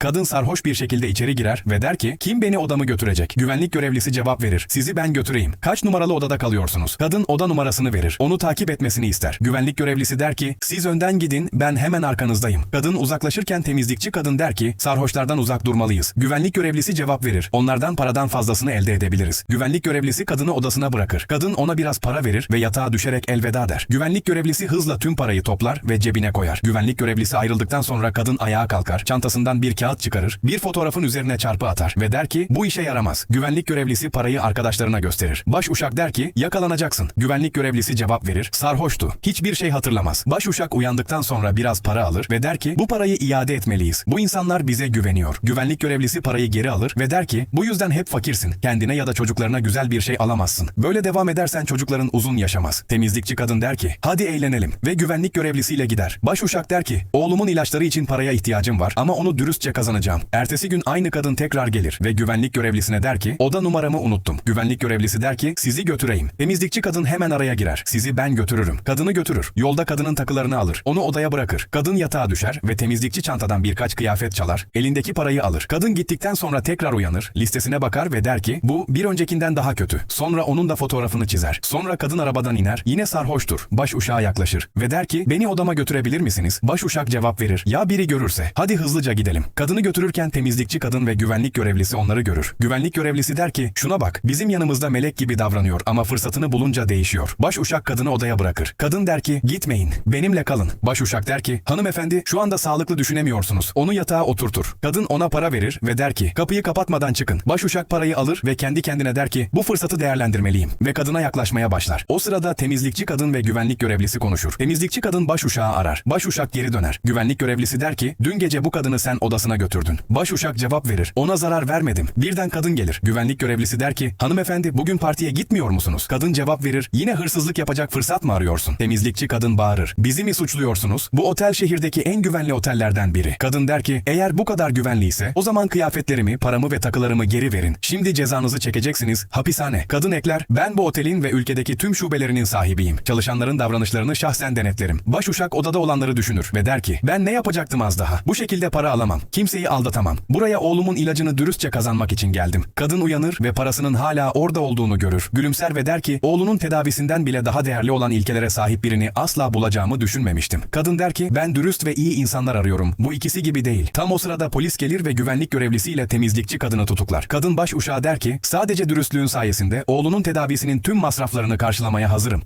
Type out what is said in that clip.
Kadın sarhoş bir şekilde içeri girer ve der ki kim beni odamı götürecek? Güvenlik görevlisi cevap verir. Sizi ben götüreyim. Kaç numaralı odada kalıyorsunuz? Kadın oda numarasını verir. Onu takip etmesini ister. Güvenlik görevlisi der ki siz önden gidin ben hemen arkanızdayım. Kadın uzaklaşırken temizlikçi kadın der ki sarhoşlardan uzak durmalıyız. Güvenlik görevlisi cevap verir. Onlardan paradan fazlasını elde edebiliriz. Güvenlik görevlisi kadını odasına bırakır. Kadın ona biraz para verir ve yatağa düşerek elveda der. Güvenlik görevlisi hızla tüm parayı toplar ve cebine koyar. Güvenlik görevlisi ayrıldıktan sonra kadın ayağa kalkar, çantasından bir kağıt çıkarır, bir fotoğrafın üzerine çarpı atar ve der ki bu işe yaramaz. Güvenlik görevlisi parayı arkadaşlarına gösterir. Baş uşak der ki yakalanacaksın. Güvenlik görevlisi cevap verir. Sarhoştu. Hiçbir şey hatırlamaz. Baş uşak uyandıktan sonra biraz para alır ve der ki bu parayı iade etmeliyiz. Bu insanlar bize güveniyor. Güvenlik görevlisi parayı geri alır ve der ki bu yüzden hep fakirsin. Kendine ya da çocuklarına güzel bir şey alamazsın. Böyle devam edersen çocukların uzun yaşamaz. Temizlikçi kadın der ki hadi eğlenelim ve güvenlik görevlisiyle gider. Baş uşak der ki oğlumun ilaçları için paraya ihtiyacım var ama onu dürüstçe kazanacağım. Ertesi gün aynı kadın tekrar gelir ve güvenlik görevlisine der ki oda numaramı unuttum. Güvenlik görevlisi der ki sizi götüreyim. Temizlikçi kadın hemen araya girer. Sizi ben götürürüm. Kadını götürür. Yolda kadının takılarını alır. Onu odaya bırakır. Kadın yatağa düşer ve temizlikçi çantadan birkaç kıyafet çalar. Elindeki parayı alır. Kadın gittikten sonra tekrar uyanır. Listesine bakar ve der ki bu bir öncekinden daha kötü. Sonra onun da fotoğrafını çizer. Sonra kadın arabadan iner. Yine sarhoştur. Baş uşağa yaklaşır ve der ki beni odama götürebilir misiniz? Baş uşak cevap verir. Ya biri görürse? Hadi hızlıca gidelim. Kadını götürürken temizlikçi kadın ve güvenlik görevlisi onları görür. Güvenlik görevlisi der ki şuna bak bizim yanımızda melek gibi davranıyor ama fırsatını bulunca değişiyor. Baş uşak kadını odaya bırakır. Kadın der ki gitmeyin benimle kalın. Baş uşak der ki hanımefendi şu anda sağlıklı düşünemiyorsunuz. Onu yatağa oturtur. Kadın ona para verir ve der ki kapıyı kapatmadan çıkın. Baş uşak parayı alır ve kendi kendine der ki bu fırsatı değerlendirmeliyim ve kadına yaklaşmaya başlar. O sırada temizlikçi kadın ve güvenlik görevlisi konuşur. Temizlikçi kadın baş uşağı arar. Baş uşak geri döner. Güvenlik görevlisi der ki dün gece bu kadını sen odasına götürdün. Baş uşak cevap verir. Ona zarar vermedim. Birden kadın gelir. Güvenlik görevlisi der ki hanımefendi bugün partiye gitmiyor musunuz? Kadın cevap verir. Yine hırsızlık yapacak fırsat mı arıyorsun? Temizlikçi kadın bağırır. Bizi mi suçluyorsunuz? Bu otel şehirdeki en güvenli otellerden biri. Kadın der ki eğer bu kadar güvenliyse o zaman kıyafetlerimi, paramı ve takılarımı geri verin. Şimdi cezanızı çekeceksiniz. Hapishane. Kadın ekler. Ben bu otelin ve ülkedeki tüm şubelerinin sahibiyim. Çalışanların davranışlarını şahsen denetlerim. Baş uşak odada olanları düşünür ve der ki ben ne yapacaktım az daha? Bu şekilde para alamam. Kimseyi aldatamam. Buraya oğlumun ilacını dürüstçe kazanmak için geldim. Kadın uyanır ve parasının hala orada olduğunu görür. Gülümser ve der ki oğlunun tedavisinden bile daha değerli olan ilkelere sahip birini asla bulacağımı düşünmemiştim. Kadın der ki ben dürüst ve iyi insanlar arıyorum. Bu ikisi gibi değil. Tam o sırada polis gelir ve güvenlik görevlisiyle temizlikçi kadını tutuklar. Kadın baş uşağı der ki sadece dürüstlüğün sayesinde oğlunun tedavisinin tüm masraflarını karşılamaya hazırım.